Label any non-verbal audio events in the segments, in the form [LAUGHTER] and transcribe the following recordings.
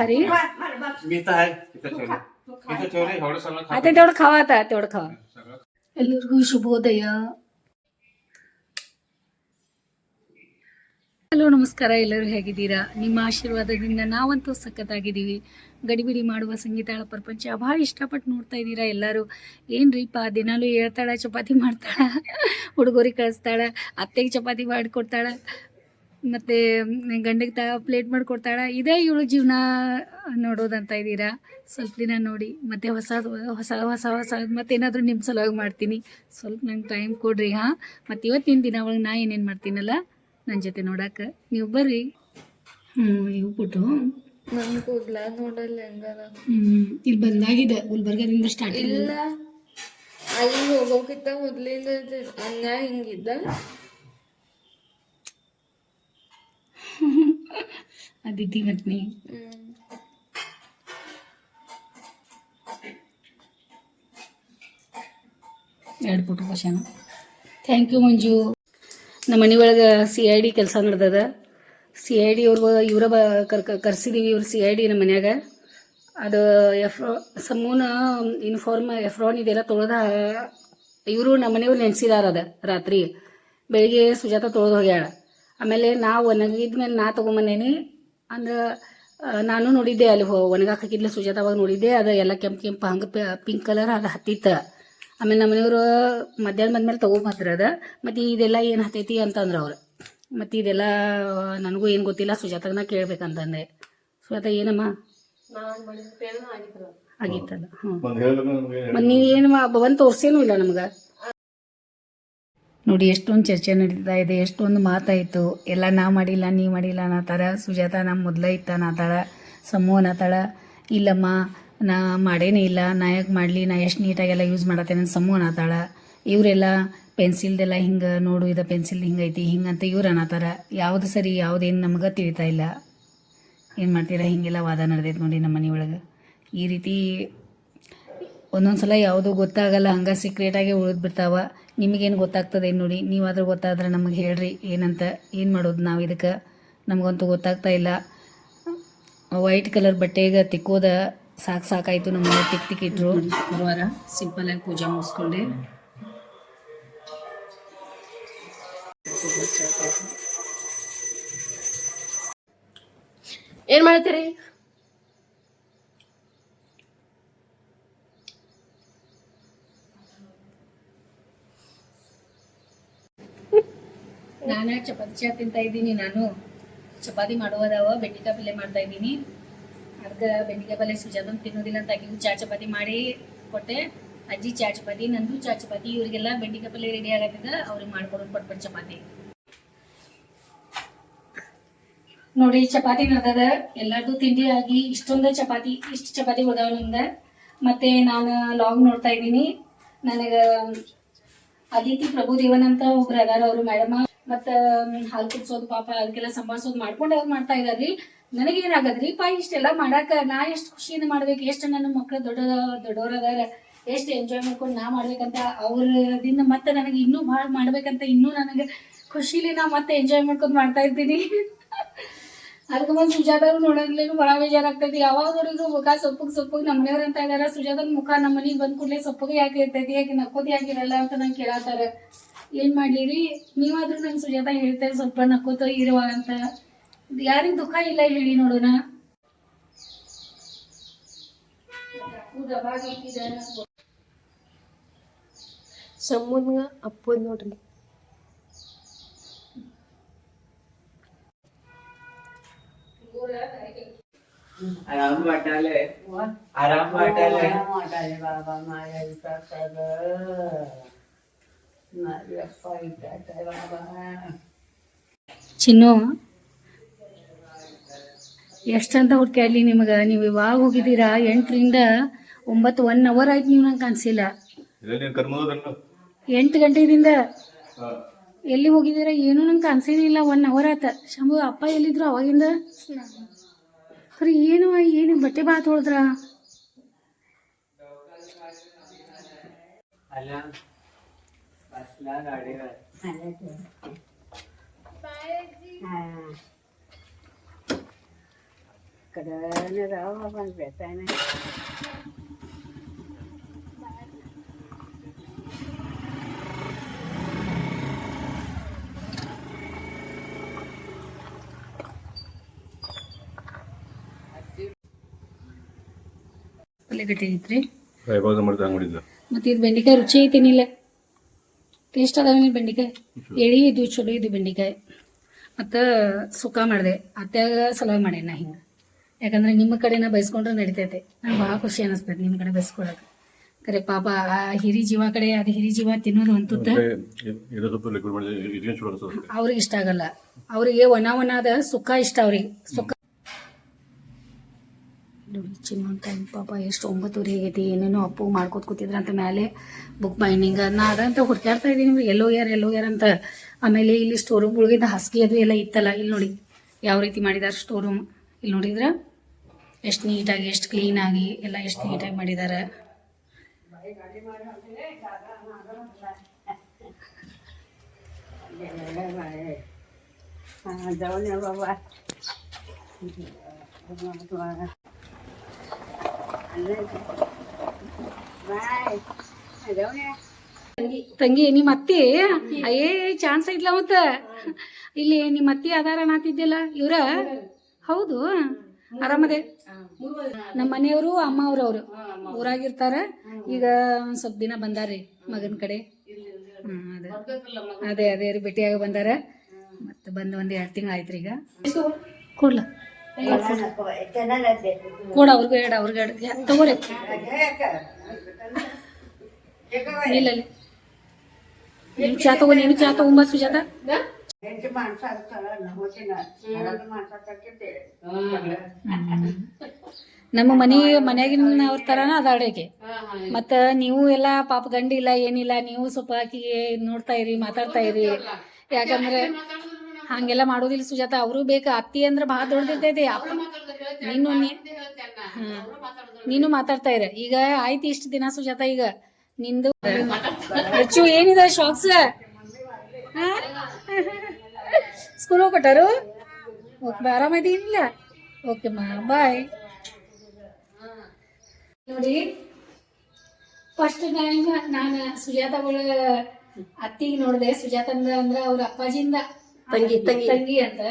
खारी मी तर आहे इथं ठेवले इथं ठेवले एवढं सगळं खा. आता तेवढं खावा आता तेवढं खावा सगळं ಎಲ್ಲರಿಗೂ ಶುಭೋದಯ ಹಲೋ ನಮಸ್ಕಾರ ಎಲ್ಲರೂ ಹೇಗಿದ್ದೀರಾ ನಿಮ್ಮ ಆಶೀರ್ವಾದದಿಂದ ನಾವಂತೂ ಸಖತ್ತಾಗಿದ್ದೀವಿ ಗಡಿಬಿಡಿ ಮಾಡುವ ಸಂಗೀತಾಳ ಪ್ರಪಂಚ ಭಾಳ ಇಷ್ಟಪಟ್ಟು ನೋಡ್ತಾ ಇದ್ದೀರಾ ಎಲ್ಲರೂ ಏನ್ರಿಪ್ಪ ದಿನಾಲೂ ಹೇಳ್ತಾಳ ಚಪಾತಿ ಮಾಡ್ತಾಳ ಹುಡುಗರಿಗೆ ಕಳಿಸ್ತಾಳ ಅತ್ತೆಗೆ ಚಪಾತಿ ಮಾಡಿಕೊಡ್ತಾಳ ಮತ್ತು ಗಂಡಗೆ ತ ಪ್ಲೇಟ್ ಮಾಡಿಕೊಡ್ತಾಳ. ಇದೇ ಇವಳು ಜೀವನ ನೋಡೋದಂತ ಇದ್ದೀರಾ? ಸ್ವಲ್ಪ ದಿನ ನೋಡಿ. ಮತ್ತೆ ಹೊಸ ಹೊಸ ಹೊಸ ಹೊಸ ಮತ್ತೇನಾದರೂ ನಿಮ್ಮ ಸಲುವಾಗಿ ಮಾಡ್ತೀನಿ. ಸ್ವಲ್ಪ ನಂಗೆ ಟೈಮ್ ಕೊಡ್ರಿ ಹಾಂ? ಮತ್ತು ಇವತ್ತಿನ ದಿನ ಒಳಗೆ ನಾ ಏನೇನು ಮಾಡ್ತೀನಲ್ಲ ನನ್ನ ಜೊತೆ ನೋಡಕ್ಕೆ ನೀವು ಬರ್ರಿ. ಹ್ಞೂ ಇವು ಬಿಟ್ಟು ನನ್ ಕೂದ್ಲ ನೋಡಲ್ಲ ಹೆಂಗಾರ. ಹ್ಞೂ ಇಲ್ಲಿ ಬಂದಾಗಿದೆ. ಗುಲ್ಬರ್ಗದಿಂದ ಸ್ಟಾರ್ಟ್ ಇಲ್ಲ. ಅಲ್ಲಿ ಹೋಗೋಕ್ಕಿಂತ ಮೊದಲಿಂದ ಅನ್ಯ ಹಿಂಗಿದ್ದ. [LAUGHS] ಅದಿತಿ ಮತ್ನಿ ಎರಡು photo question. Thank you Manju. ನಮ್ಮ ಮನೆ ಒಳಗೆ ಸಿ ಐ ಡಿ ಕೆಲಸ ನಡೆದದ. ಸಿ ಐ ಡಿ ಅವ್ರು ಇವರ ಬ ಕರ್ಕ ಕರ್ಸಿದೀವಿ ಇವ್ರು ಸಿ ಐ ಡಿ ನಮ್ಮ ಮನ್ಯಾಗ. ಅದು ಎಫ್ರೋ ಸಮೂನ ಇನ್ಫಾರ್ಮ್ ಎಫ್ರಾನ್ ಇದೆಲ್ಲ ತೊಳೆದ, ಇವರು ನಮ್ಮ ಮನೆಯವ್ರು ನೆನೆಸಿದಾರ ಅದ ರಾತ್ರಿ. ಬೆಳಿಗ್ಗೆ ಸುಜಾತ ತೊಳೆದು ಹೋಗ್ಯಾಳ. ಆಮೇಲೆ ನಾ ಒಣಗಿದ್ಮೇಲೆ ನಾ ತೊಗೊಂಬಂದೇನಿ. ಅಂದ್ರೆ ನಾನು ನೋಡಿದ್ದೆ ಅಲ್ಲಿ ಹೋ ಒಣಗಾಕ್ ಹಾಕಿದ್ಲ ಸುಜಾತ ಅವಾಗ ನೋಡಿದ್ದೆ ಅದು ಎಲ್ಲ ಕೆಂಪು ಕೆಂಪು ಹಂಗೆ ಪಿಂಕ್ ಕಲರ್ ಅದು ಹತ್ತಿತ್ತ. ಆಮೇಲೆ ನಮ್ಮ ಮನೆಯವರು ಮಧ್ಯಾಹ್ನ ಬಂದ್ಮೇಲೆ ತೊಗೊಂಬಂದ್ರ ಅದ. ಮತ್ತು ಇದೆಲ್ಲ ಏನು ಹತ್ತೈತಿ ಅಂತಂದ್ರೆ ಅವ್ರು. ಮತ್ತು ಇದೆಲ್ಲ ನನಗೂ ಏನು ಗೊತ್ತಿಲ್ಲ ಸುಜಾತಾಗನ ಕೇಳ್ಬೇಕಂತಂದೆ. ಸುಜಾತ ಏನಮ್ಮ? ಆಗಿತ್ತಲ್ಲ. ಹ್ಞೂ ಮತ್ತು ನೀವು ಏನು ಬಂದು ತೋರ್ಸೇನೂ ಇಲ್ಲ ನಮ್ಗೆ. ನೋಡಿ, ಎಷ್ಟೊಂದು ಚರ್ಚೆ ನಡೀತಾ ಇದೆ, ಎಷ್ಟೊಂದು ಮಾತಾಯಿತು. ಎಲ್ಲ ನಾ ಮಾಡಿಲ್ಲ, ನೀ ಮಾಡಿಲ್ಲ ಅನ್ನತ್ತಾರ ಸುಜಾತ ನಮ್ಮ ಮೊದಲ ಇತ್ತ ಅನ್ನತ್ತಾಳ ಸಮೂಹ ಅನ್ನತ್ತಾಳ ಇಲ್ಲಮ್ಮ, ನಾ ಮಾಡೇನೇ ಇಲ್ಲ, ನಾ ಯಾಕೆ ಮಾಡಲಿ, ನಾ ಎಷ್ಟು ನೀಟಾಗೆಲ್ಲ ಯೂಸ್ ಮಾಡತ್ತೇನೆ ಸಮೂಹ ಅನ್ನತ್ತಾಳ ಇವರೆಲ್ಲ ಪೆನ್ಸಿಲ್ದೆಲ್ಲ ಹಿಂಗೆ, ನೋಡು, ಇದು ಪೆನ್ಸಿಲ್ ಹಿಂಗೈತಿ ಹಿಂಗಂತ ಇವ್ರು ಅನ್ನತ್ತಾರ ಯಾವುದು ಸರಿ ಯಾವುದೇನು ನಮ್ಗೆ ತಿಳಿತಾ ಇಲ್ಲ. ಏನು ಮಾಡ್ತೀರಾ? ಹಿಂಗೆಲ್ಲ ವಾದ ನಡೆದೈತೆ ನೋಡಿ ನಮ್ಮ ಮನೆಯೊಳಗೆ ಈ ರೀತಿ ಒಂದೊಂದು ಸಲ ಯಾವುದೂ ಗೊತ್ತಾಗಲ್ಲ, ಹಂಗೆ ಸೀಕ್ರೆಟಾಗೆ ಉಳಿದು ಬಿಡ್ತಾವ. ನಿಮಗೇನು ಗೊತ್ತಾಗ್ತದೆ ನೋಡಿ, ನೀವಾದರೂ ಗೊತ್ತಾದ್ರೆ ನಮಗೆ ಹೇಳ್ರಿ, ಏನಂತ, ಏನು ಮಾಡೋದು ನಾವು ಇದಕ್ಕೆ? ನಮಗಂತೂ ಗೊತ್ತಾಗ್ತಾ ಇಲ್ಲ. ವೈಟ್ ಕಲರ್ ಬಟ್ಟೆಗೆ ತಿಕ್ಕೋದ ಸಾಕು ಸಾಕಾಯಿತು ನಮ್ಮ ತಿಕ್ ತಿಕ್ಕಿಟ್ರು. ಗುರುವಾರ ಸಿಂಪಲಾಗಿ ಪೂಜೆ ಮುಗಿಸ್ಕೊಂಡೆ. ಏನ್ ಮಾಡ್ತೀರಿ? ನಾನು ಚಪಾತಿ ಚಾ ತಿಂತಾ ಇದ್ದೀನಿ ನಾನು. ಚಪಾತಿ ಮಾಡುವುದವ, ಬೆಂಡಿಕಾಯಿ ಪಲ್ಯ ಮಾಡ್ತಾ ಇದ್ದೀನಿ. ಅದಕ್ಕೆ ಬೆಂಡಿಕಾಯಿ ಪಲ್ಯ ಸುಜಾತನ್ ತಿನ್ನೋದಿಲ್ಲ ಅಂತ ಆಗಿವು ಚಾ ಚಪಾತಿ ಮಾಡಿ ಕೊಟ್ಟೆ. ಅಜ್ಜಿ ಚಾ ಚಪಾತಿ, ನಂದು ಚಾ ಚಪಾತಿ, ಇವರಿಗೆಲ್ಲ ಬೆಂಡಿಕಾಯಿ ಪಲ್ಯ ರೆಡಿ ಆಗತ್ತಿದ ಅವ್ರಿಗೆ ಮಾಡ್ಕೊಡೋದು ಪಟ್ಪಟ್ ಚಪಾತಿ. ನೋಡಿ, ಚಪಾತಿ ನಡ್ದದ. ಎಲ್ಲಾರ್ದು ತಿಂಡಿ ಆಗಿ ಇಷ್ಟೊಂದು ಚಪಾತಿ, ಇಷ್ಟು ಚಪಾತಿ ಹೋದಾವ ನಿಂದ. ಮತ್ತೆ ನಾನು ಲಾಗ್ ನೋಡ್ತಾ ಇದ್ದೀನಿ. ನನಗೆ ಅದಿತಿ ಪ್ರಭುದೇವನ್ ಅಂತ ಒಬ್ರು ಅದಾರ ಅವರು ಮೇಡಮ್ ಮತ್ತ ಹಾಲು ಕುಡ್ಸೋದು ಪಾಪ, ಅದಕ್ಕೆಲ್ಲ ಸಂಭಾಳಿಸೋದು ಮಾಡ್ಕೊಂಡು ಅವ್ರು ಮಾಡ್ತಾ ಇದಾರ್ರಿ. ನನಗೇನಾಗದ್ರಿ? ಪಾ, ಇಷ್ಟೆಲ್ಲ ಮಾಡಾಕ ನಾ ಎಷ್ಟು ಖುಷಿಯಿಂದ ಮಾಡ್ಬೇಕು? ಎಷ್ಟು ನನ್ನ ಮಕ್ಳು ದೊಡ್ಡ ದೊಡ್ಡವ್ರ ಅದಾರ? ಎಷ್ಟು ಎಂಜಾಯ್ ಮಾಡ್ಕೊಂಡು ನಾ ಮಾಡ್ಬೇಕಂತ ಅವ್ರದಿಂದ ಮತ್ತೆ ನನಗೆ ಇನ್ನೂ ಭಾಳ ಮಾಡ್ಬೇಕಂತ ಇನ್ನೂ ನನಗೆ ಖುಷಿಲಿ ನಾ ಮತ್ತೆ ಎಂಜಾಯ್ ಮಾಡ್ಕೊಂಡು ಮಾಡ್ತಾ ಇದ್ದೀನಿ ಅದಕ್ಕೆ ಬಂದು ಸುಜಾತರು ನೋಡೋದ್ಲೇನು ಬಹಳ ಬೇಜಾರಾಗ್ತೈತಿ. ಯಾವಾಗ ನೋಡಿದ್ರು ಮುಖ ಸೊಪ್ಪಗೆ ಸೊಪ್ಪಗೆ ನಮ್ಮ ಮನೆಯವ್ರು ಅಂತ ಇದಾರ. ಸುಜಾತನ ಮುಖ ನಮ್ಮ ಮನೆಗೆ ಬಂದ್ ಕೂಡಲೇ ಸೊಪ್ಪಗೆ ಯಾಕೆ ಇರ್ತೈತಿ, ಯಾಕೆ ನಕ್ಕೋದು ಯಾಕಿರಲ್ಲ ಅಂತ ನಂಗೆ ಕೇಳತ್ತಾರ ಏನ್ ಮಾಡ್ಲಿ ರೀ ನೀವಾದ್ರೂ ನಂಗೆ ಸುಜಾತ ಹೇಳ್ತಾರೆ ಸ್ವಲ್ಪ ನಕ್ಕೋತ ಇರುವ ಅಂತ ಯಾರಿಗ್ ದುಃಖ ಇಲ್ಲ ಹೇಳಿ ನೋಡೋಣ ಸಮುನ್ಗ ಅಪ್ಪದ್ ನೋಡ್ರಿ आराम वाटायले आराम वाटायले वाटाले बाबा माझ्या विचारात माझ्या पायटात बाबा ಚಿನ್ನು ಎಷ್ಟಂತ ಹುಡ್ಕ್ಯಾಡ್ಲಿ ನಿಮಗೆ. ನೀವು ಇವಾಗ ಹೋಗಿದ್ದೀರಾ? ಎಂಟರಿಂದ ಒಂಬತ್ತು ಒನ್ ಅವರ್ ಆಯ್ತು ನೀವು ನಂಗೆ ಕಾಣಿಸಿಲ್ಲ. ಎಂಟು ಗಂಟೆದಿಂದ ಎಲ್ಲಿ ಹೋಗಿದ್ದೀರಾ ಏನೂ ನಂಗೆ ಕಾಣಿಸಿಲ್ಲ ಒನ್ ಅವರ್ ಆತ ಶಂಭು ಅಪ್ಪ ಎಲ್ಲಿದ್ರು ಅವಾಗಿಂದ? ಸರಿ ಏನು ಏನು ಬಟ್ಟೆ ಬಾತ್ ಹೊಡೆದ್ರ? आला बसला गाडीवर हा Kadang rawa ban betane. ಪಲ್ಯ ಗಟ್ಟಿ ಐತ್ರಿ ಯಾವಾಗ ಮಾಡಿದ ಅಂಗಡಿಯಿಂದ ಮತ್ತು ಇದು ಬೆಂಡೆಕಾಯಿ ರುಚಿ ಐತೇನಿಲ್ಲ ಟೇಸ್ಟ್ ಅದಾವ ಬೆಂಡೆಕಾಯಿ? ಎಳಿ ಇದು ಚಲೋ ಇದು ಬೆಂಡಿಕಾಯಿ. ಮತ್ತ ಸುಕ್ಕ ಮಾಡಿದೆ. ಅತ್ಯಾಗ ಸಲುವಾಗಿ ಮಾಡೇನಿ ನಾ ಹಿಂಗ. ಯಾಕಂದ್ರೆ ನಿಮ್ಮ ಕಡೆನ ಬಯಸ್ಕೊಂಡ್ರೆ ನಡಿತೈತೆ. ನಂಗೆ ಭಾಳ ಖುಷಿ ಅನಿಸ್ತದೆ ನಿಮ್ಮ ಕಡೆ ಬಯಸ್ಕೊಳಕ್ ಕರೆ ಪಾಪ ಆ ಹಿರಿ ಜೀವ ಕಡೆ ಅದು ಹಿರಿ ಜೀವ ತಿನ್ನೋದು ಅಂತುತ್ತ ಅನ್ಸುತ್ತೆ? ಅವ್ರಿಗೆ ಇಷ್ಟ ಆಗಲ್ಲ. ಅವರಿಗೆ ಒಣ ಒಣ ಅದ ಸುಖ ಇಷ್ಟ ಅವ್ರಿಗೆ. ಸುಕ್ಕ ನೋಡಿ ಚಿನ್ನ ಪಾಪ ಎಷ್ಟು ಒಂಬತ್ತುವರೆ ಆಗೈತಿ, ಏನೇನೋ ಅಪ್ಪು ಮಾಡ್ಕೊತ ಕೂತಿದ್ರ ಅಂತ ಮೇಲೆ ಬುಕ್ ಬೈಂಡಿಂಗ್ ನಾ ಅದಂತ ಹುಡ್ಕಾಡ್ತಾ ಇದ್ದೀನಿ ಎಲ್ಲೋ ಯಾರ್ ಎಲ್ಲೋ ಯಾರ್ ಅಂತ. ಆಮೇಲೆ ಇಲ್ಲಿ ಸ್ಟೋರ್ ರೂಮ್ ಒಳಗಿಂದ ಹಾಸಿಗೆ ಅದು ಎಲ್ಲ ಇತ್ತಲ್ಲ, ಇಲ್ಲಿ ನೋಡಿ. ಯಾವ ರೀತಿ ಮಾಡಿದಾರೆ ಸ್ಟೋರ್ ರೂಮ್ ಇಲ್ಲಿ ನೋಡಿದ್ರೆ? ಎಷ್ಟು ನೀಟಾಗಿ, ಎಷ್ಟು ಕ್ಲೀನಾಗಿ ಎಲ್ಲ ಎಷ್ಟು ನೀಟಾಗಿ ಮಾಡಿದ್ದಾರೆ ಬಾಬಾ [LAUGHS] ತಂಗಿ ನಿಮ್ಮ ಅತ್ತಿ ಅಯ್ಯೇ ಚಾನ್ಸ್ ಐತ್ಲ ಮತ್ತ ಇಲ್ಲಿ ನಿಮ್ಮ ಅತ್ತಿ ಅದಾರ ನಾತಿದ್ದಿಲ್ಲ ಇವ್ರ? ಹೌದು. ಆರಾಮದೆ? ನಮ್ಮ ಮನೆಯವರು, ಅಮ್ಮ ಅವ್ರು ಅವರು. ಊರಾಗಿರ್ತಾರ. ಈಗ ಒಂದ್ ಸ್ವಲ್ಪ ದಿನ ಬಂದಾರ್ರಿ ಮಗನ ಕಡೆ. ಅದೇ. ಅದೇ ರೀ, ಭೇಟಿಯಾಗ ಬಂದಾರ. ಮತ್ತೆ ಬಂದು ಒಂದ್ ಎರಡು ತಿಂಗಳು ಆಯ್ತ್ರಿ ಈಗ ಕೊಡ್ಲ? ಕೂಡ ಅವ್ರಿಗೂ ಹೇಳ ಅವ್ರಿಗೆ ಹೇಳ ತಗೋರಿ. ನೀಲಲ್ಲಿ. ನೀನು ಚಾ ತಗೊ, ನೀನು ಚಾ ತಗೊಂಬ ಸುಜಾತ ನಮ್ಮ ಮನಿ ಮನ್ಯಾಗಿನ ಅವ್ರ ತರಾನ ಅದ ಅಡುಗೆ ಮತ್ತ ನೀವು ಎಲ್ಲ ಪಾಪ ಗಂಡಿಲ್ಲ, ಏನಿಲ್ಲ, ನೀವು ಸ್ವಲ್ಪ ಆಕಿಗೆ ನೋಡ್ತಾ ಇರಿ, ಮಾತಾಡ್ತಾ ಇರಿ. ಯಾಕಂದ್ರೆ ಹಂಗೆಲ್ಲ ಮಾಡೋದಿಲ್ಲ ಸುಜಾತ. ಅವರು ಬೇಕು ಅತ್ತಿ ಅಂದ್ರೆ ಬಹಳ ದೊಡ್ಡದಿರ್ತೈತಿ. ನೀನು. ನೀನು ಮಾತಾಡ್ತಾ ಇರ. ಈಗ ಆಯ್ತು ಇಷ್ಟು ದಿನ ಸುಜಾತ ಈಗ ನಿಂದು ಹೆಚ್ಚು ಏನಿದೆ ಶಾಕ್ಸ್ ಸ್ಕೂಲ್ ಹೋಗ್ಬಿಟ್ಟಾರು? ಓಕೆ ಆರಾಮದೀನಿಲ್ಲ ಓಕೆ ಮಾ ಬಾಯ್ ನೋಡಿ ಫಸ್ಟ್ ಟೈಮ್ ನಾನು ಸುಜಾತಗಳ ಅತ್ತಿಗೆ ನೋಡಿದೆ. ಸುಜಾತ ಅಂದ್ರ ಅವ್ರ ಅಪ್ಪಾಜಿಂದ. ತಂಗಿ ತಂಗಿ. ತಂಗಿ ಅಂತ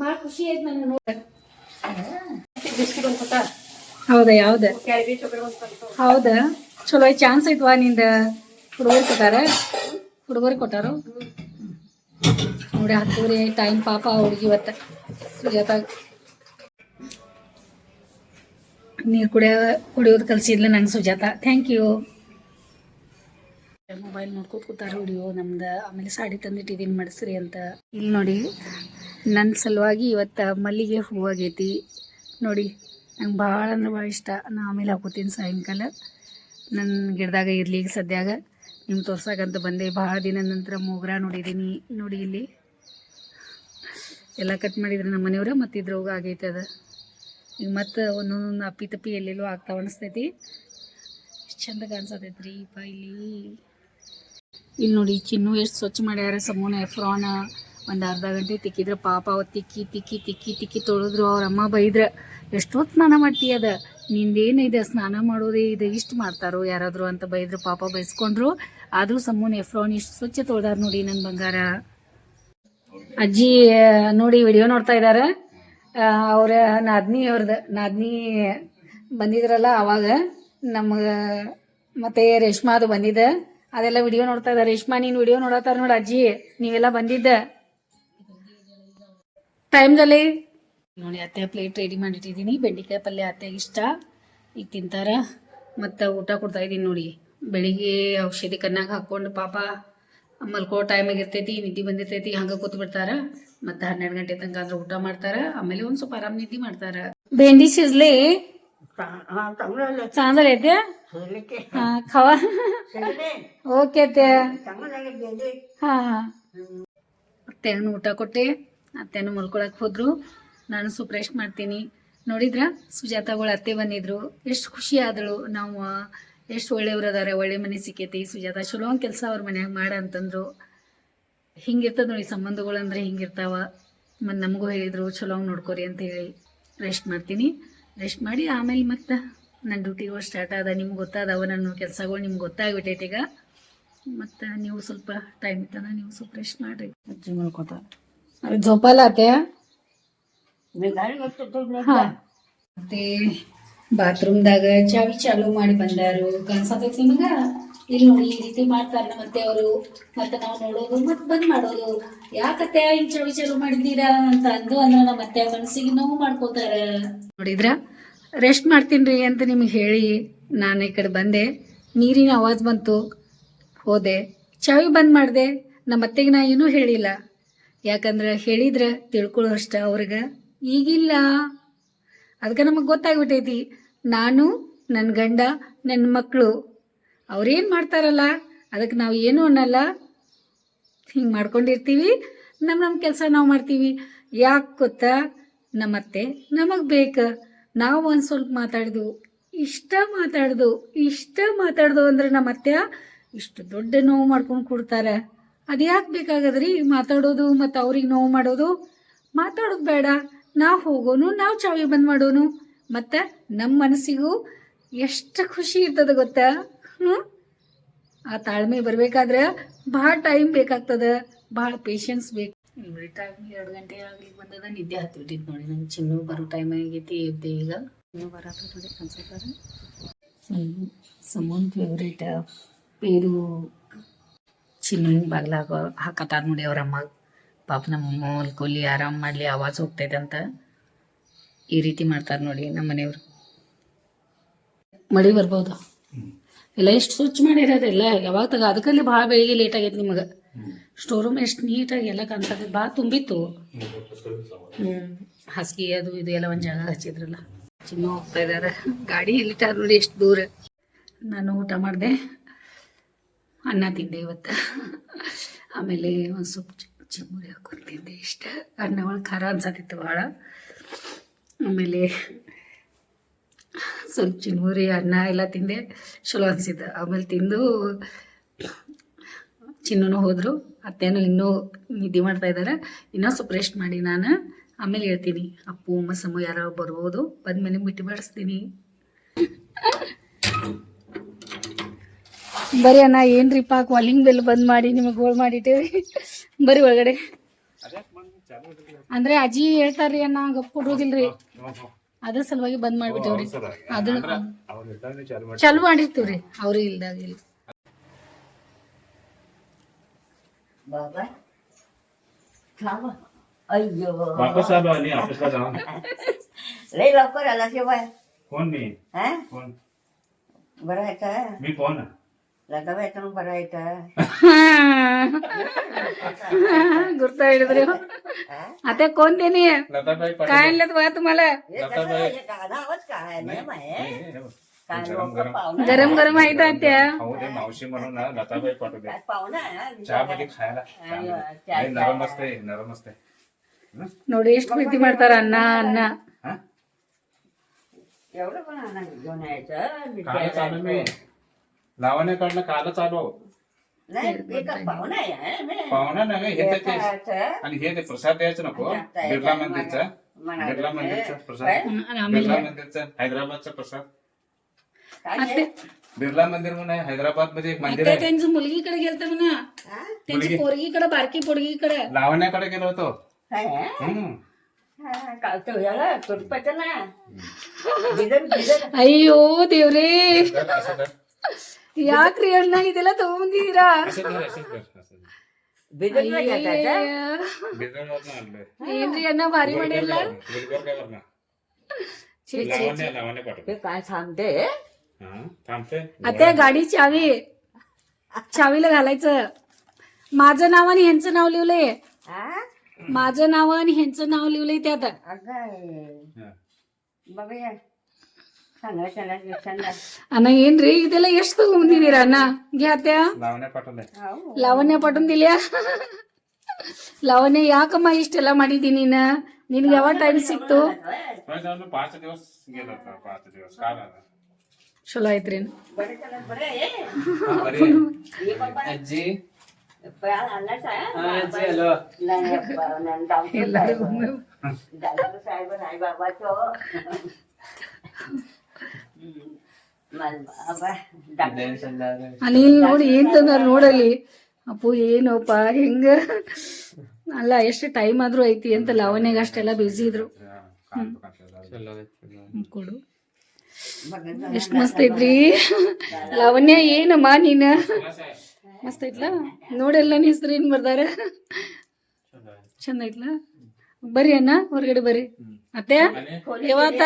ಬಹಳ ಖುಷಿ ಆಯ್ತು ನನಗೆ ಕೊಟ್ಟ? ಹೌದಾ ಯಾವ್ದ? ಹೌದಾ? ಚಲೋ ಐತ್ ಚಾನ್ಸ್ ಐತ್ವಾ ನಿಂದ? ಹುಡುಗರು ಕೊಟ್ಟಾರ? ಹುಡುಗರು ಕೊಟ್ಟಾರು? ನೋಡಿ ಹತ್ತೂರಿ ಟೈಮ್ ಪಾಪ ಹುಡುಗಿ ಇವತ್ತ. ಸುಜಾತ ನೀರು ಕುಡಿಯೋ ಕುಡಿಯೋದು ಕಲ್ಸಿದ್ಲ ನಂಗೆ ಸುಜಾತ. ಥ್ಯಾಂಕ್ ಯು ಮೊಬೈಲ್ ನೋಡ್ಕೊತ ಕೂತಾರ ವಿಡಿಯೋ ನಮ್ದು ಆಮೇಲೆ ಸಾಡಿ ತಂದಿಟ್ಟಿದ್ದೀನಿ ಮಡ್ಸ್ರಿ ಅಂತ. ಇಲ್ಲಿ ನೋಡಿ ನನ್ನ ಸಲುವಾಗಿ ಇವತ್ತು ಮಲ್ಲಿಗೆ ಹೂವಾಗೈತಿ ನೋಡಿ, ನಂಗೆ ಭಾಳ ಅಂದ್ರೆ ಭಾಳ ಇಷ್ಟ. ನಾ ಆಮೇಲೆ ಹಾಕೋತೀನಿ ಸಾಯಂಕಾಲ. ನನ್ನ ಗಿಡದಾಗ ಇರ್ಲಿ ಈಗ ಸದ್ಯಾಗ. ನಿಮ್ಗೆ ತೋರ್ಸಕ್ಕಂತ ಬಂದೆ. ಭಾಳ ದಿನ ನಂತರ ಮೊಗ್ರ ನೋಡಿದ್ದೀನಿ ನೋಡಿ ಇಲ್ಲಿ. ಎಲ್ಲ ಕಟ್ ಮಾಡಿದ್ರೆ ನಮ್ಮ ಮನೆಯವ್ರ, ಮತ್ತು ಹೋಗ ಆಗೈತೆ ಅದು. ಈಗ ಮತ್ತೆ ಒಂದೊಂದೊಂದು ಅಪ್ಪಿ ತಪ್ಪಿ ಎಲ್ಲೆಲ್ಲೋ ಆಗ್ತಾವ ಅನಿಸ್ತೈತಿ. ಚಂದ ಕಾಣಿಸತೈತ್ರಿ ಪಾ ಇಲ್ಲಿ. ಇಲ್ಲಿ ನೋಡಿ, ಚಿನ್ನು ಎಷ್ಟು ಸ್ವಚ್ಛ ಮಾಡ್ಯಾರ. ಸಮೂನ ಎಫ್ರಾನ ಒಂದು ಅರ್ಧ ಗಂಟೆ ತಿಕ್ಕಿದ್ರೆ, ಪಾಪ ಅವ ತಿಕ್ಕಿ ತಿಕ್ಕಿ ತಿಕ್ಕಿ ತಿಕ್ಕಿ ತೊಳೆದ್ರು. ಅವ್ರ ಅಮ್ಮ ಬೈದ್ರ ಎಷ್ಟೊತ್ತು ಸ್ನಾನ ಮಾಡ್ತೀಯ ಅದ? ನಿಂದೇನಿದೆ ಸ್ನಾನ ಮಾಡೋದೇ ಇದು. ಇಷ್ಟು ಮಾಡ್ತಾರೋ ಯಾರಾದರೂ? ಅಂತ ಬೈದ್ರು. ಪಾಪ ಬೈಸ್ಕೊಂಡ್ರು. ಆದರೂ ಸಮೂನ ಎಫ್ರಾನ್ ಇಷ್ಟು ಸ್ವಚ್ಛ ತೊಳ್ದಾರ ನೋಡಿ ನನ್ನ ಬಂಗಾರ. ಅಜ್ಜಿ, ನೋಡಿ ವಿಡಿಯೋ ನೋಡ್ತಾ ಇದ್ದಾರೆ ಅವ್ರ ನಾದ್ನಿ ಅವ್ರದ್ದು ನಾದ್ನಿ ಬಂದಿದ್ರಲ್ಲ ಅವಾಗ. ನಮಗೆ ಮತ್ತೆ ರೇಷ್ಮಾದು ಬಂದಿದ್ದ ಅದೆಲ್ಲ ವಿಡಿಯೋ ನೋಡ್ತಾ ಇದ್ದಾರೆ. ರೇಷ್ಮಾ ನೀನು ವಿಡಿಯೋ ನೋಡತ್ತಾರ ನೋಡ ಅಜ್ಜಿ. ನೀವೆಲ್ಲ ಬಂದಿದ್ದ. ಟೈಮ್ದಲ್ಲಿ ನೋಡಿ, ಅತ್ತೆ ಪ್ಲೇಟ್ ರೆಡಿ ಮಾಡಿಟ್ಟಿದ್ದೀನಿ. ಬೆಂಡೆಕಾಯಿ ಪಲ್ಯ ಅತ್ತೆ ಇಷ್ಟ. ಈಗ ತಿಂತಾರ. ಮತ್ತು ಊಟ ಕೊಡ್ತಾ ಇದ್ದೀನಿ ನೋಡಿ. ಬೆಳಿಗ್ಗೆ ಔಷಧಿ ಕಣ್ಣಾಗ ಹಾಕ್ಕೊಂಡು ಪಾಪ ಮಲ್ಕೋ ಟೈಮ್ ಆಗಿರ್ತೈತಿ ನಿದ್ದೆ ಬಂದಿರ್ತೈತಿ, ಹಂಗೆ ಕೂತ್ ಬಿಡ್ತಾರ. ಮತ್ತೆ ಹನ್ನೆರಡು ಗಂಟೆ ತನಕ ಅಂದ್ರೆ ಊಟ ಮಾಡ್ತಾರ. ಆಮೇಲೆ ಒಂದು ಸ್ವಲ್ಪ ಆರಾಮ್ ನಿದ್ದಿ ಮಾಡ್ತಾರ. ಬೆಂಡಿ ಸಿಜ್ಲಿ चांगलं चांगलं येते लागलं हा खावा ಓಕೆ ಅತ್ತೆ चांगलं लागेल गेले ಹಾ ಅತ್ತೆಯನ್ನು ಊಟ ಕೊಟ್ಟೆ ಅತ್ತೆಯನ್ನು ಮಲ್ಕೊಳಕ್ ಹೋದ್ರು ನಾನು ಸುಪ್ರೇಶ್ ಮಾಡ್ತೀನಿ ನೋಡಿದ್ರ ಸುಜಾತಗಳು ಅತ್ತೆ ಬಂದಿದ್ರು ಎಷ್ಟು ಖುಷಿ ಆದಳು ನಾವು ಎಷ್ಟು ಒಳ್ಳೆಯವ್ರು ಅದಾರೆ ಒಳ್ಳೆ ಮನೆ ಸಿಕ್ಕೈತಿ ಸುಜಾತ ಚಲೋ ಒಂದು ಕೆಲಸ ಅವ್ರ ಮನ್ಯಾಗ ಮಾಡ ಅಂತಂದ್ರು ಹಿಂಗಿರ್ತದ ನೋಡಿ ಸಂಬಂಧಗಳು ಅಂದ್ರೆ ಹಿಂಗಿರ್ತಾವ ಮತ್ತು ನಮಗೂ ಹೇಳಿದ್ರು ಚಲೋ ನೋಡ್ಕೊರಿ ಅಂತ ಹೇಳಿ ರೆಸ್ಟ್ ಮಾಡ್ತೀನಿ ರೆಸ್ಟ್ ಮಾಡಿ, ಆಮೇಲೆ ಮತ್ತೆ ನನ್ನ ಡ್ಯೂಟಿಗಳು ಸ್ಟಾರ್ಟ್ ಆದ. ನಿಮ್ಗೆ ಗೊತ್ತಾದವ ನನ್ನ ಕೆಲಸಗಳು, ನಿಮ್ಗೆ ಗೊತ್ತಾಗ್ಬಿಟ್ಟೈತೆ ಈಗ. ಮತ್ತು ನೀವು ಸ್ವಲ್ಪ ಟೈಮ್ ಇತ್ತನ ನೀವು ಸ್ವಲ್ಪ ರೆಸ್ಟ್ ಮಾಡಿರಿ. ಅಜ್ಜಿ ಮಲ್ಕೋತ. ಅದು ಜೋಪಾಲ ಆತೆ ಮತ್ತೆ ಬಾತ್ರೂಮ್ದಾಗ ಚಾವಿ ಚಾಲು ಮಾಡಿ ಬಂದಾರು. ಕನ್ಸತೈತಿ ನಿಮಗ? ಇಲ್ಲಿ ನೋಡಿ ಈ ರೀತಿ ಮಾಡ್ತಾರೆ ಮತ್ತೆ ಅವರು? ಮತ್ತೆ ನಾವು ನೋಡೋದು, ಮತ್ತೆ ಬಂದ್ ಮಾಡೋದು. ಯಾಕತ್ತೆ ಇಂಚ ವಿಚಾರ ಮಾಡಿದ್ದೀರಾ ಅಂತ ಅಂದು ಅಂದ್ರೆ ನಮ್ಮ ಅತ್ತೆ ಮನಸ್ಸಿಗೆ ನೋವು ಮಾಡ್ಕೋತಾರ. ನೋಡಿದ್ರ? ರೆಸ್ಟ್ ಮಾಡ್ತೀನಿ ಅಂತ ನಿಮ್ಗೆ ಹೇಳಿ ನಾನು ಈ ಕಡೆ ಬಂದೆ. ನೀರಿನ ಆವಾಜ್ ಬಂತು. ಹೋದೆ. ಚಾವಿ ಬಂದ್ ಮಾಡಿದೆ. ನಮ್ಮ ಅತ್ತೆಗೆ ನಾ ಏನೂ ಹೇಳಿಲ್ಲ. ಯಾಕಂದ್ರೆ ಹೇಳಿದ್ರೆ ತಿಳ್ಕೊಳ್ಳೋ ಅಷ್ಟ ಅವ್ರಿಗೆ ಈಗಿಲ್ಲ. ಅದಕ್ಕೆ ನಮಗೆ ಗೊತ್ತಾಗ್ಬಿಟ್ಟೈತಿ ನಾನು ನನ್ನ ಗಂಡ ನನ್ನ ಮಕ್ಕಳು ಅವ್ರೇನು ಮಾಡ್ತಾರಲ್ಲ? ಅದಕ್ಕೆ ನಾವು ಏನು ಅನ್ನಲ್ಲ. ಹಿಂಗೆ ಮಾಡ್ಕೊಂಡಿರ್ತೀವಿ. ನಮ್ಮ ನಮ್ಮ ಕೆಲಸ ನಾವು ಮಾಡ್ತೀವಿ. ಯಾಕೆ ಗೊತ್ತಾ? ನಮ್ಮತ್ತೆ ನಮಗೆ ಬೇಕು. ನಾವು ಒಂದು ಸ್ವಲ್ಪ ಮಾತಾಡಿದ್ವು ಇಷ್ಟ ಮಾತಾಡ್ದು. ಇಷ್ಟ ಮಾತಾಡ್ದು ಅಂದ್ರೆ ನಮ್ಮ ಅತ್ತೆ ಇಷ್ಟು ದೊಡ್ಡ ನೋವು ಮಾಡ್ಕೊಂಡು ಕೊಡ್ತಾರೆ. ಅದು ಯಾಕೆ ಬೇಕಾಗದ್ರಿ? ಮಾತಾಡೋದು ಮತ್ತು ಅವ್ರಿಗೆ ನೋವು ಮಾಡೋದು? ಮಾತಾಡೋದು ಬೇಡ. ನಾವು ಹೋಗೋನು, ನಾವು ಚಾವಿ ಬಂದ್ ಮಾಡೋನು. ಮತ್ತು ನಮ್ಮ ಮನಸ್ಸಿಗೂ ಎಷ್ಟು ಖುಷಿ ಇರ್ತದೆ ಗೊತ್ತಾ? ಹ್ಞೂ ಆ ತಾಳ್ಮೆ ಬರಬೇಕಾದ್ರೆ ಭಾಳ ಟೈಮ್ ಬೇಕಾಗ್ತದೆ ಭಾಳ ಪೇಷನ್ಸ್ ಬೇಕು. ನೋಡಿ ಟೈಮ್ ಎರಡು ಗಂಟೆ ಆಗ್ಲಿಕ್ಕೆ ಬಂದದ ನಿದ್ದೆ ಹತ್ತಿಬಿಟ್ಟಿದ್ದು ನೋಡಿ. ನಂಗೆ ಚಿನ್ನು ಬರೋ ಟೈಮ್ ಆಗೈತಿ ಇದ್ದೆ ಈಗ. ಚಿನ್ನು ಬರತ್ತ ನೋಡಿ ಅನ್ಸುತ್ತಾರೆ ಸಮೂನ್ ಫೇವ್ರೇಟ್ ಪೇರು ಚಿನ್ನು ಬಾಗ್ಲಾಗ ಹಾಕತ್ತಾರ ನೋಡಿ ಅವ್ರ ಅಮ್ಮ. ಪಾಪ ನಮ್ಮ ಅಮ್ಮ ಹೊಲ್ಕೊಲ್ಲಿ ಆರಾಮ್ ಮಾಡಲಿ ಆವಾಜ್ ಹೋಗ್ತೈತೆ ಅಂತ ಈ ರೀತಿ ಮಾಡ್ತಾರೆ ನೋಡಿ ನಮ್ಮ ಮನೆಯವರು ಮಳೆ ಬರ್ಬೋದು? ಎಲ್ಲ ಎಷ್ಟು ಸ್ವಚ್ಛ ಮಾಡಿರೋದಿಲ್ಲ ಯಾವಾಗ ತಗ ಅದಕ್ಕಲ್ಲಿ ಭಾಳ ಬೆಳಿಗ್ಗೆ ಲೇಟ್ ಆಗೈತೆ ನಿಮಗೆ. ಸ್ಟೋರ್ ರೂಮ್ ಎಷ್ಟು ನೀಟಾಗಿ ಎಲ್ಲ ಕಾಣ್ತದೆ. ಭಾಳ ತುಂಬಿತ್ತು. ಹ್ಞೂ ಹಾಸಿಗೆ ಅದು ಇದು ಎಲ್ಲ ಒಂದು ಜಾಗ ಹಚ್ಚಿದ್ರಲ್ಲ. ಚಿನ್ನು ಹೋಗ್ತಾ ಇದ್ದಾರೆ ಗಾಡಿ ಎಲ್ಲಿಟ್ಟಾರ ನೋಡಿ ಎಷ್ಟು ದೂರ. ನಾನು ಊಟ ಮಾಡಿದೆ. ಅನ್ನ ತಿಂದೆ ಇವತ್ತು. ಆಮೇಲೆ ಒಂದು ಸ್ವಲ್ಪ ಚಿಮ್ಮುರಿ ಹಾಕೊಂಡು ತಿಂದೆ ಇಷ್ಟ. ಅನ್ನ ಒಳಗೆ ಖಾರ ಅನ್ಸತ್ತಿತ್ತು ಭಾಳ. ಆಮೇಲೆ ಸ್ವಲ್ಪ ಚಿನ್ಮುರಿ ಅನ್ನ ಎಲ್ಲ ತಿಂದೆ. ಚಲೋ ಅನಿಸಿದ್ದು. ಆಮೇಲೆ ತಿಂದು ಚಿನ್ನೂ ಹೋದರು. ಅತ್ತೇನು ಇನ್ನೂ ನಿದ್ದೆ ಮಾಡ್ತಾ ಇದ್ದಾರೆ ಇನ್ನೂ ಸ್ವಲ್ಪ ರೆಸ್ಟ್ ಮಾಡಿ ನಾನು. ಆಮೇಲೆ ಹೇಳ್ತೀನಿ. ಅಪ್ಪು ಮಸಮ್ಮು ಯಾರೋ ಬರ್ಬೋದು. ಬಂದ್ಮೇಲೆ ಬಿಟ್ಟು ಮಾಡಿಸ್ತೀನಿ ಬರೀ ಅಣ್ಣ ಏನ್ರಿಪ್ಪ ಕಾಲಿಂಗ್ ಬೆಲ್ ಬಂದ್ ಮಾಡಿ ನಿಮಗೆ ಗೋಲ್ ಮಾಡಿಟ್ಟೇವಿ. ಬರೀ ಒಳಗಡೆ. ಅಂದ್ರೆ ಅಜ್ಜಿ ಹೇಳ್ತಾರ್ರಿ ಅಣ್ಣ ಗಪ್ ಕೊಡೋದಿಲ್ರಿ ಅದ್ರ ಸಲುವಾಗಿ ಬಂದ್ ಮಾಡ್ಬಿಟ್ಟೇವ್ರಿ ಅದ್ರ ಚಾಲು ಮಾಡಿರ್ತೀವ್ರಿ ಅವ್ರು ಇಲ್ದಾಗ ಇಲ್ಲ बाबा थांबा अय्यो वापस आलो आणि ऑफिसला जाऊन लय लवकर आला शिवाय कोण मी हा कोण बरं आहे का मी कोण लता वेतन बरं आहे का ಗುರ್ತ ಹಿಡಿದ್ರಿ आता कोण त्याने लताबाई काय आणलं बा तुम्हाला हे कसं आहे? हे गाणं आवाज काय नेम आहे काय गरम लोक गरम पाहुणा गरम गरम आहेत हा त्या खाऊ दे मावशी म्हणून ना लताबाई पाठवू दे काय पाहुणा आहे ना? चहा मध्ये खायला अय्यो, चहा चहा- मध्ये. नरम असते नरम असते ನೋಡಿ ಎಷ್ಟು ಪ್ರೀತಿ ಮಾಡ್ತಾರ ಅನ್ನ ಅನ್ನ हा एवढं पण आणा घेऊन यायचं कालच आलो मी लावण्याकडनं कालच आलो पाहुणा नाही ना हे तर आणि हे ते प्रसाद द्यायचं नको. बिर्ला मंदिरचा. बिर्ला मंदिरचा प्रसाद. बिर्ला मंदिरचा हैदराबादचा प्रसाद. बिर्ला मंदिर म्हणून आहे हैदराबादमध्ये एक मंदिर आहे. त्यांची मुलगीकडे गेलत म्हणा. त्यांची पोरगीकडे बारकी पोरगीकडे. लावण्याकडे गेलो होतो. काय काल तुटपट ना ओ देवरे. या क्रियड नाही त्याला तो म्हणजे धीरा इंद्रियांना भारी म्हणेल काय थांबते? आता गाडी चावी चावीला घालायचं. माझं नाव आणि ह्यांचं नाव लिहिलंय माझं नाव आणि ह्यांचं नाव लिहिलंय त्यात. ಅಣ್ಣ ಏನ್ರಿ? ಇದೆಲ್ಲ ಎಷ್ಟು ತಗೊಂಬಂದಿದೀರ ಅಣ್ಣ? ಗ್ಯಾತ್ಯ ಲಾವಣ್ಯ ಪಟೊಂದಿಲ್ಯಾ ಲಾವಣ್ಯ ಯಾಕಮ್ಮ ಇಷ್ಟೆಲ್ಲ ಮಾಡಿದೀನಿ ನಿನ್ಗೆ ಯಾವ ಟೈಮ್ ಸಿಕ್ತು? ಚಲೋ ಐತ್ರಿ ಅಜ್ಜಿ. ಅಲ್ಲಿ ನೋಡಿ ಏನ್ ತಂದಾರ ನೋಡಲ್ಲಿ. ಅಪ್ಪು ಏನೋಪ್ಪ ಹೆಂಗ? ಅಲ್ಲ ಎಷ್ಟು ಟೈಮ್ ಆದ್ರೂ ಐತಿ ಅಂತ ಲಾವಣ್ಯಾಗ ಅಷ್ಟೆಲ್ಲ ಬ್ಯುಸಿ ಇದ್ರು. ಕೊಡು. ಎಷ್ಟ್ ಮಸ್ತ್ ಐತ್ರಿ ಲಾವಣ್ಯ ಏನಮ್ಮ ನೀನ? ಮಸ್ತ್ ಐತ್ಲಾ? ನೋಡೆಲ್ಲ ನಿನ್ ಹೆಸರು ಏನ್ ಬರ್ದಾರ? ಚಂದ ಐತ್ಲಾ? ಬರ್ರಿ ಅಣ್ಣ ಹೊರಗಡೆ ಬರ್ರಿ. ಅತ್ತೆ ಯಾವತ್ತ?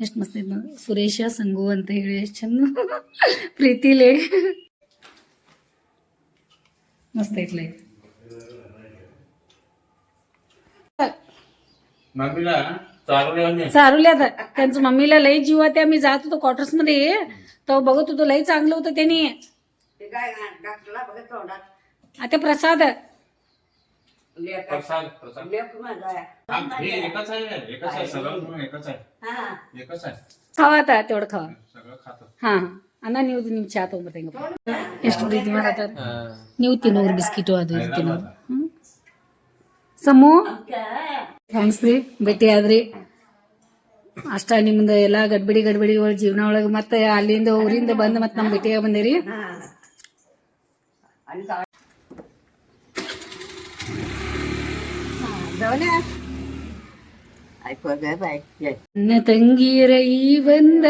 ಎಷ್ಟು ಮಸ್ತ್ ಐತ್ ನೋಡಿ ಸುರೇಶ ಸಂಗು ಅಂತ ಹೇಳಿ ಎಷ್ಟು ಚಂದ ಪ್ರೀತಿಲೇ मस्त ऐकलंय मम्मीला चालवलं नाही चारुल्यात त्यांचं मम्मीला लई जीव आहे आम्ही जात होतो क्वार्टर्स मध्ये तेव्हा बघत होतो लई चांगलं होतं त्यांनी ते काय डॉक्टरला बघत तोंडात आता प्रसाद लेख प्रसाद प्रसाद लेख माझा आहे. हा, हे एकच आहे एकच आहे सगळं मिळून एकच आहे हा एकच आहे खावा आता तेवढं खावा सगळं खातो ಹಾ ಅನ್ನ ನೀವು ನಿಮ್ ಚಾ ತಗೊಂಬರ್ತೀನಿ ಎಷ್ಟು ಪ್ರೀತಿ ಮಾಡತ್ತಾರ ಹಾ. ನೀವು ತಿನ್ನೋರು ಬಿಸ್ಕಿಟು ಅದು ಇದು ತಿನ್ನೋರು ಹ್ಮ್ ಸಮು ಥ್ಯಾಂಕ್ಸ್ ರೀ ಭೇಟಿ ಆದ್ರಿ ಅಷ್ಟ ನಿಮ್ದು ಎಲ್ಲ ಗಡ್ಬಡಿ ಗಡ್ಬಡಿ ಒಳಗೆ ಜೀವನ ಒಳಗೆ ಮತ್ತೆ ಅಲ್ಲಿಂದ ಊರಿಂದ ಬಂದು ಮತ್ತೆ ನಮ್ಮ ಭೇಟಿಯಾಗ ಬಂದಿರಿ ನನ್ನ ತಂಗಿಯರ ಈ ಬಂದ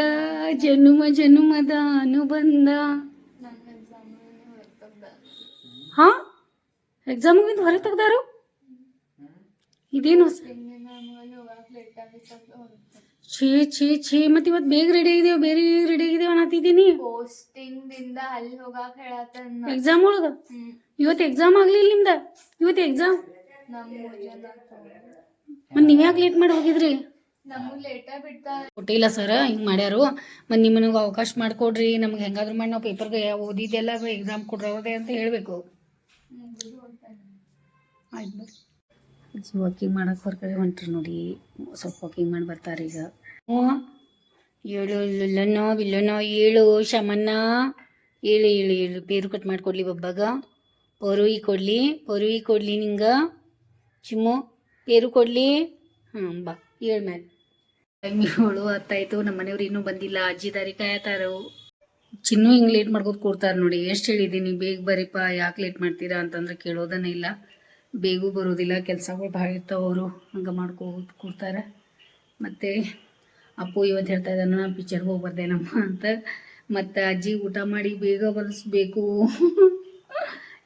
ಜನುಮ ಜನುಮದ ಅನುಬಂಧ. ಹಾ? ಎಕ್ಸಾಮ್ ಮುಗಿದು ಹೊರಗೆ ತೆಗ್ದಾರು? ಇದೇನು ಛೀ ಛೀ ಛೀ ಮತ್ತೆ ಇವತ್ತು ಬೇಗ ರೆಡಿ ಆಗಿದೇವು ಬೇರೆ ರೆಡಿ ಆಗಿದೇವ ಅನ್ನತ್ತಿದ್ದೀನಿ. ಪೋಸ್ಟಿಂಗ್ ದಿಂದ ಅಲ್ಲಿ ಹೋಗಾಕ ಎಕ್ಸಾಮ್ ಒಳಗ? ಇವತ್ತು ಎಕ್ಸಾಮ್ ಆಗ್ಲಿಲ್ಲ ನಿಮ್ದ? ಇವತ್ತು ಎಕ್ಸಾಮ್ ಮತ್ತೆ ನೀವ್ ಯಾಕೆ ಲೇಟ್ ಮಾಡಿ ಹೋಗಿದ್ರಿ? ಕೊಟ್ಟಿಲ್ಲ ಸರ್ ಹಿಂಗೆ ಮಾಡ್ಯಾರು. ಮತ್ತು ನಿಮ್ಮನಿಗೆ ಅವಕಾಶ ಮಾಡಿಕೊಡ್ರಿ ನಮ್ಗೆ ಹೆಂಗಾದ್ರೂ ಮಾಡಿ ನಾವು ಪೇಪರ್ಗೆ ಓದಿದ್ದೆಲ್ಲ ಎಕ್ಸಾಮ್ ಕೊಡ್ರೆ ಅಂತ ಹೇಳಬೇಕು. ಆಯ್ತು ಬರ್ರಿ ಅಜ್ಜಿ ವಾಕಿಂಗ್ ಮಾಡಕ್ಕೆ ಹೊರಗಡೆ ಹೊಂಟ್ರಿ ನೋಡಿ ಸ್ವಲ್ಪ ವಾಕಿಂಗ್ ಮಾಡಿ ಬರ್ತಾರೆ ಈಗ. ಹ್ಞೂ. ಏಳು ಲುಲ್ಲನೋ ಬಿಲ್ಲನೋ ಏಳು ಶಮನ್ನ ಏಳು ಏಳು ಏಳು ಬೇರು ಕಟ್ ಮಾಡ್ಕೊಡ್ಲಿ ಬಬ್ಬಾಗ ಪೊರುಯಿ ಕೊಡಲಿ ಪೊರುಯಿ ಕೊಡಲಿ ನಿಂಗೆ. ಚಿಮ್ಮು, ಪೇರು ಕೊಡಲಿ. ಹಾಂ ಬಾ, ಏಳು ಮೇಲೆ ಟೈಮ್ ಏಳು ಹತ್ತಾಯ್ತು ನಮ್ಮ ಮನೆಯವ್ರು ಇನ್ನೂ ಬಂದಿಲ್ಲ. ಅಜ್ಜಿ ದಾರಿ ಕಾಯತಾರು. ಚಿನ್ನು ಹಿಂಗೆ ಲೇಟ್ ಮಾಡ್ಬೋದು ಕೂಡ್ತಾರೆ ನೋಡಿ. ಎಷ್ಟು ಹೇಳಿದ್ದೀನಿ ಬೇಗ ಬರೀಪ ಯಾಕೆ ಲೇಟ್ ಮಾಡ್ತೀರಾ ಅಂತಂದ್ರೆ ಕೇಳೋದನ್ನ ಇಲ್ಲ. ಬೇಗೂ ಬರೋದಿಲ್ಲ, ಕೆಲಸಗಳು ಭಾಳ ಇರ್ತಾವೆ ಅವರು. ಹಂಗೆ ಮಾಡ್ಕೋ ಕೂಡ್ತಾರೆ. ಮತ್ತು ಅಪ್ಪು ಇವತ್ತು ಹೇಳ್ತಾ ಇದ್ದಾನೆ ನಾನು ಪಿಕ್ಚರ್ಗೆ ಹೋಗಿ ಅಂತ. ಮತ್ತು ಅಜ್ಜಿ ಊಟ ಮಾಡಿ ಬೇಗ ಬರೆಸ್ಬೇಕು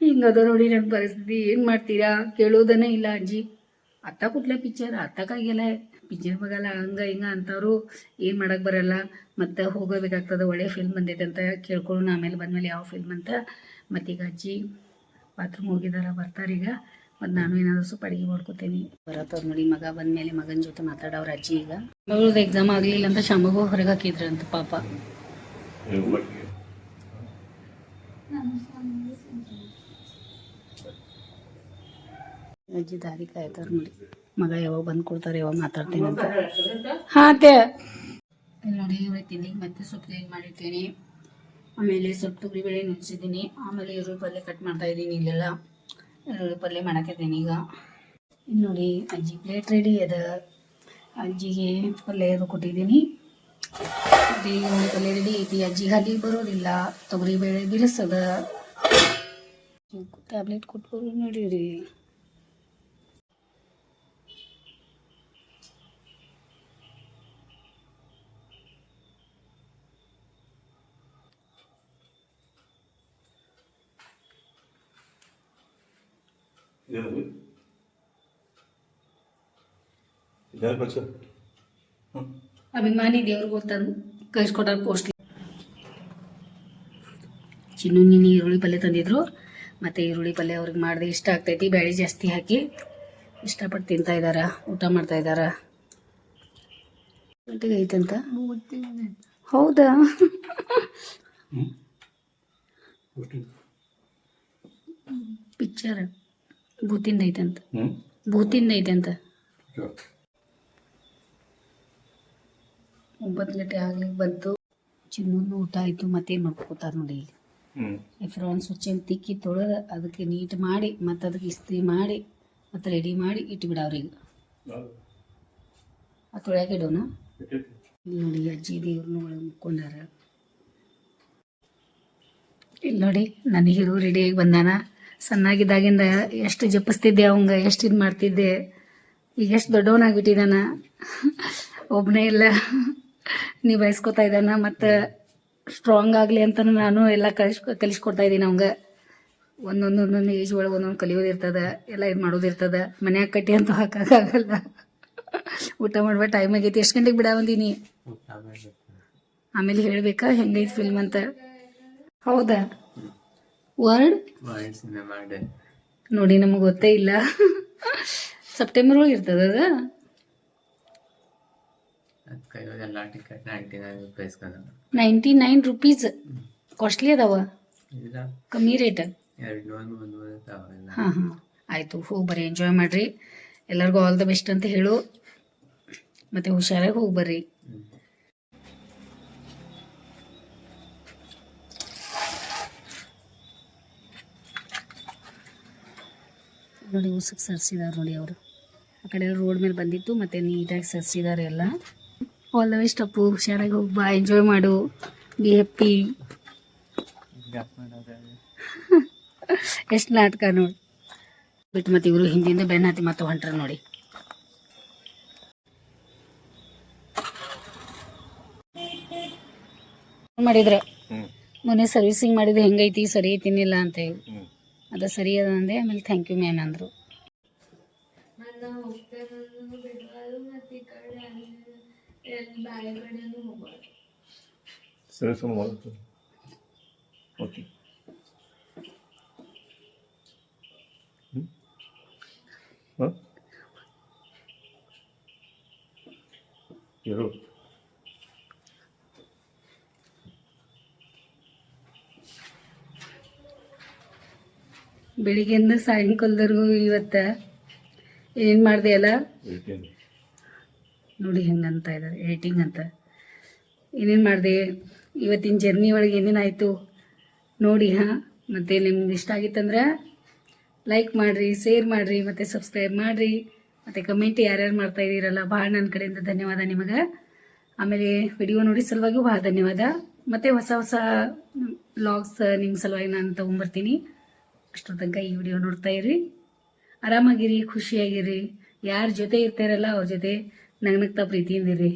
ಹಿಂಗದ ನೋಡಿ ನನ್ನ ಪರಿಸ್ಥಿತಿ ಏನು ಮಾಡ್ತೀರಾ? ಕೇಳೋದನ್ನೇ ಇಲ್ಲ ಅಜ್ಜಿ. ಅತ್ತ ಕುಟ್ಲೆ ಪಿಕ್ಚರ್ ಅತ್ತಕ್ಕಾಗಿಲ್ಲ ಪಿಕ್ಚರ್ ಬಗಲ್ಲ ಹಂಗ ಹಿಂಗ ಅಂತವ್ರು ಏನು ಮಾಡಕ್ ಬರಲ್ಲ. ಮತ್ತೆ ಹೋಗಬೇಕಾಗ್ತದೆ ಒಳ್ಳೆ ಫಿಲ್ಮ್ ಬಂದೈತೆ ಅಂತ ಕೇಳ್ಕೊಳ್ಳೋಣ. ಆಮೇಲೆ ಬಂದ್ಮೇಲೆ ಯಾವ ಫಿಲ್ಮ್ ಅಂತ. ಮತ್ತೀಗ ಅಜ್ಜಿ ಬಾತ್ರೂಮ್ ಹೋಗಿದಾರ ಬರ್ತಾರೀಗ ಮತ್ತು ನಾನು ಏನಾದರೂ ಸ್ವಲ್ಪ ಅಡಿಗೆ ಮಾಡ್ಕೋತೀನಿ. ಬರತ್ತವ್ರು ನೋಡಿ ಮಗ ಬಂದಮೇಲೆ ಮಗನ ಜೊತೆ ಮಾತಾಡೋರು ಅಜ್ಜಿ ಈಗ. ಅವ್ರದ್ದು ಎಕ್ಸಾಮ್ ಆಗಲಿಲ್ಲ ಅಂತ ಶಾಮಗೂ ಹೊರಗೆ ಹಾಕಿದ್ರಂತ ಪಾಪ. ಅಜ್ಜಿ ದಾರಿ ಕಾಯ್ತಾರ ನೋಡಿ. ಮಗ ಯಾವಾಗ ಬಂದು ಕೊಡ್ತಾರೆ, ಯಾವಾಗ ಮಾತಾಡ್ತೀನಿ ಅಂತ. ಹಾಂ, ಅತ್ತೆ. ಇಲ್ಲಿ ನೋಡಿ ಇವತ್ತು ಮತ್ತೆ ಸೊಪ್ಪು ಕ್ಲೀನ್ ಮಾಡಿರ್ತೀನಿ. ಆಮೇಲೆ ಸ್ವಲ್ಪ ತೊಗರಿ ಬೆಳೆ ನೆನೆಸಿದ್ದೀನಿ ಆಮೇಲೆ ಈರುಳ್ಳಿ ಪಲ್ಯ ಕಟ್ ಮಾಡ್ತಾ ಇದ್ದೀನಿ ಇಲ್ಲೆಲ್ಲ. ಈರುಳ್ಳಿ ಪಲ್ಯ ಮಾಡಾಕಿದ್ದೀನಿ ಈಗ. ನೋಡಿ, ಅಜ್ಜಿ ಪ್ಲೇಟ್ ರೆಡಿ ಅದ. ಅಜ್ಜಿಗೆ ಪಲ್ಯ ಅದು ಕೊಟ್ಟಿದ್ದೀನಿ. ಈರುಳ್ಳಿ ಪಲ್ಯ ರೆಡಿ ಐತಿ. ಅಜ್ಜಿಗೆ ಅಲ್ಲಿ ಬರೋದಿಲ್ಲ. ತೊಗರಿ ಬೇಳೆ ಬಿಡಿಸದ. ಟ್ಯಾಬ್ಲೆಟ್ ಕೊಟ್ಬೋದು ನಡೀರಿ. ಇದಾರು ಪಕ್ಷ ಅಭಿಮಾನಿ ದೇವ್ರಿಗೆ ಗೊತ್ತದು ಕಳಿಸ್ಕೊಟ್ಟಾರ ಪೋಸ್ಟ್ ಚಿನ್ನು ನೀನು ಈರುಳ್ಳಿ ಪಲ್ಯ ತಂದಿದ್ರು. ಮತ್ತು ಈರುಳ್ಳಿ ಪಲ್ಯ ಅವ್ರಿಗೆ ಮಾಡಿದೆ ಇಷ್ಟ ಆಗ್ತೈತಿ. ಬೇಳೆ ಜಾಸ್ತಿ ಹಾಕಿ ಇಷ್ಟಪಟ್ಟು ತಿಂತಾ ಇದ್ದಾರ ಊಟ ಮಾಡ್ತಾ ಇದ್ದಾರ ಗಂಟೆಗೆ ಐತಂತ ಹೌದಾ? ಪಿಕ್ಚರ್. ಭೂತಿಂದ ಐತೆ ಅಂತ. ಭೂತಿಂದ ಐತಂತ ಒಂಬತ್ತು ಗಂಟೆ ಆಗ್ಲಿಕ್ಕೆ ಬಂತು. ಚಿನ್ನ ಊಟ ಆಯಿತು ಮತ್ತೇನು ಮಾಡ್ಕೋತಾರ ನೋಡಿ ಇಲ್ಲಿ. ಹ್ಞೂ ಈ ಫ್ರಾನ್ ಸ್ವಚ್ಛಂದು ತಿಕ್ಕಿ ತೊಳೆದ ಅದಕ್ಕೆ ನೀಟ್ ಮಾಡಿ ಮತ್ತೆ ಅದಕ್ಕೆ ಇಸ್ತ್ರಿ ಮಾಡಿ ಮತ್ತು ರೆಡಿ ಮಾಡಿ ಇಟ್ಬಿಡವ್ರಿ ಈಗ ಆ ತೊಳ್ಯಾಕೆ ಇಡೋಣ ಇಲ್ಲಿ ನೋಡಿ ಅಜ್ಜಿ ದೇವ್ರನ್ನ ಒಳಗೆ ಮುಕ್ಕೊಂಡಾರ. ಇಲ್ಲಿ ನೋಡಿ ನನ್ನ ಹೀರೋ ರೆಡಿಯಾಗಿ ಬಂದಾನ. ಸಣ್ಣಾಗಿದ್ದಾಗಿಂದ ಎಷ್ಟು ಜಪಿಸ್ತಿದ್ದೆ ಅವಂಗ ಎಷ್ಟು ಇದು ಮಾಡ್ತಿದ್ದೆ. ಈಗ ಎಷ್ಟು ದೊಡ್ಡವನಾಗ್ಬಿಟ್ಟಿದ್ದಾನ ಒಬ್ಬನೇ ಇಲ್ಲ. ನಿಭಾಯಿಸ್ಕೊತಾ ಇದ್ದಾನ ಮತ್ತು ಸ್ಟ್ರಾಂಗ್ ಆಗಲಿ ಅಂತ ನಾನು ಎಲ್ಲ ಕಲಿಸ್ ಕಲಿಸ್ಕೊಡ್ತಾ ಇದ್ದೀನಿ ಅವಂಗ. ಒಂದೊಂದು ಒಂದೊಂದು ಏಜ್ ಒಳಗೆ ಒಂದೊಂದು ಕಲಿಯೋದಿರ್ತದೆ ಎಲ್ಲ ಇದು ಮಾಡೋದಿರ್ತದೆ ಮನ್ಯಾಗ ಕಟ್ಟಿ ಅಂತ ಹಾಕೋಕ್ಕಾಗಲ್ಲ ಊಟ ಮಾಡುವ ಟೈಮ್ ಆಗೈತಿ. ಎಷ್ಟು ಗಂಟೆಗೆ ಬಿಡ ಬಂದೀನಿ? ಆಮೇಲೆ ಹೇಳ್ಬೇಕಾ ಹೆಂಗೈತಿ ಫಿಲ್ಮ್ ಅಂತ? ಹೌದಾ? ವರ್ಡ್? ನೋಡಿ ನಮಗೆ ಗೊತ್ತೇ ಇಲ್ಲ. ಸೆಪ್ಟೆಂಬರ್ ಒಳಗೆ ಇರ್ತದ ಅದು? ನೈಂಟಿ ನೈನ್ ರುಪೀಸ್ ಕಾಸ್ಟ್ಲಿ ಅದಾವ? ಕಮ್ಮಿ ರೇಟ್ ಹಾಂ ಹಾಂ. ಆಯಿತು ಹೋಗಿ ಬರ್ರಿ ಎಂಜಾಯ್ ಮಾಡಿರಿ. ಎಲ್ಲರಿಗೂ ಆಲ್ ದ ಬೆಸ್ಟ್ ಅಂತ ಹೇಳು. ಮತ್ತು ಹುಷಾರಾಗಿ ಹೋಗಿ ಬರ್ರಿ. ನೋಡಿ ಉಸಕ್ಕೆ ಸರ್ಸಿದಾರೆ ನೋಡಿ ಅವರು. ಆ ಕಡೆ ರೋಡ್ ಮೇಲೆ ಬಂದಿತ್ತು ಮತ್ತು ನೀಟಾಗಿ ಸರ್ಸಿದ್ದಾರೆ ಎಲ್ಲ. All the best Appu. ಹುಷಾರಾಗಿ ಹೋಗಿ ಬಾ ಎಂಜಾಯ್ ಮಾಡು. ಬಿ ಹ್ಯಾಪಿ ಎಷ್ಟು ನಾಟಕ ನೋಡಿ. ಬಿಟ್ಟು ಮತ್ತು ಇವರು ಹಿಂದಿಂದ ಬೆನ್ನ ಹತ್ತಿ ಮತ್ತೆ ಹೊಂಟ್ರ ನೋಡಿ. ಮಾಡಿದ್ರೆ. ಮೊನ್ನೆ ಸರ್ವಿಸಿಂಗ್ ಮಾಡಿದ್ರೆ ಹೆಂಗೈತಿ ಸರಿ ತಿನ್ನಿಲ್ಲ ಅಂತ ಹೇಳಿ. ಅದು ಸರಿ ಅದ ಅಂದೆ ಆಮೇಲೆ ಥ್ಯಾಂಕ್ ಯು ಮ್ಯಾಮ್ ಅಂದರು. ಸರಿ ಸುಮ್ಮ ಓಕೆ ಹಾಂ? ಬೆಳಿಗ್ಗೆಯಿಂದ ಸಾಯಂಕಾಲದವರೆಗೂ ಇವತ್ತು ಏನು ಮಾಡಿದೆ ಅಲ್ಲ? ನೋಡಿ ಹೆಂಗಂತ ಇದ್ದಾರೆ ಏಟಿಂಗ್ ಅಂತ. ಏನೇನು ಮಾಡಿದೆ? ಇವತ್ತಿನ ಜರ್ನಿ ಒಳಗೆ ಏನೇನಾಯಿತು ನೋಡಿ, ಹಾಂ. ಮತ್ತು ನಿಮ್ಗೆ ಇಷ್ಟ ಆಗಿತ್ತಂದ್ರೆ ಲೈಕ್ ಮಾಡಿರಿ ಶೇರ್ ಮಾಡಿರಿ, ಮತ್ತು ಸಬ್ಸ್ಕ್ರೈಬ್ ಮಾಡಿರಿ. ಮತ್ತು ಕಮೆಂಟ್ ಯಾರ್ಯಾರು ಮಾಡ್ತಾ ಇದ್ದೀರಲ್ಲ ಭಾಳ ನನ್ನ ಕಡೆಯಿಂದ ಧನ್ಯವಾದ ನಿಮಗೆ. ಆಮೇಲೆ ವಿಡಿಯೋ ನೋಡಿ ಸಲುವಾಗಿ ಭಾಳ ಧನ್ಯವಾದ. ಮತ್ತು ಹೊಸ ಹೊಸ ವ್ಲಾಗ್ಸ್ ನಿಮ್ಮ ಸಲುವಾಗಿ ನಾನು ತೊಗೊಂಬರ್ತೀನಿ ಅಷ್ಟರ ತನಕ ಈ ವಿಡಿಯೋ ನೋಡ್ತಾ ಇರಿ. ಆರಾಮಾಗಿರಿ, ಖುಷಿಯಾಗಿರಿ. ಯಾರ ಜೊತೆ ಇರ್ತಾರಲ್ಲ ಅವ್ರ ಜೊತೆ ನಗ್ನಗ್ತಾ ಪ್ರೀತಿಯಿಂದಿರಿ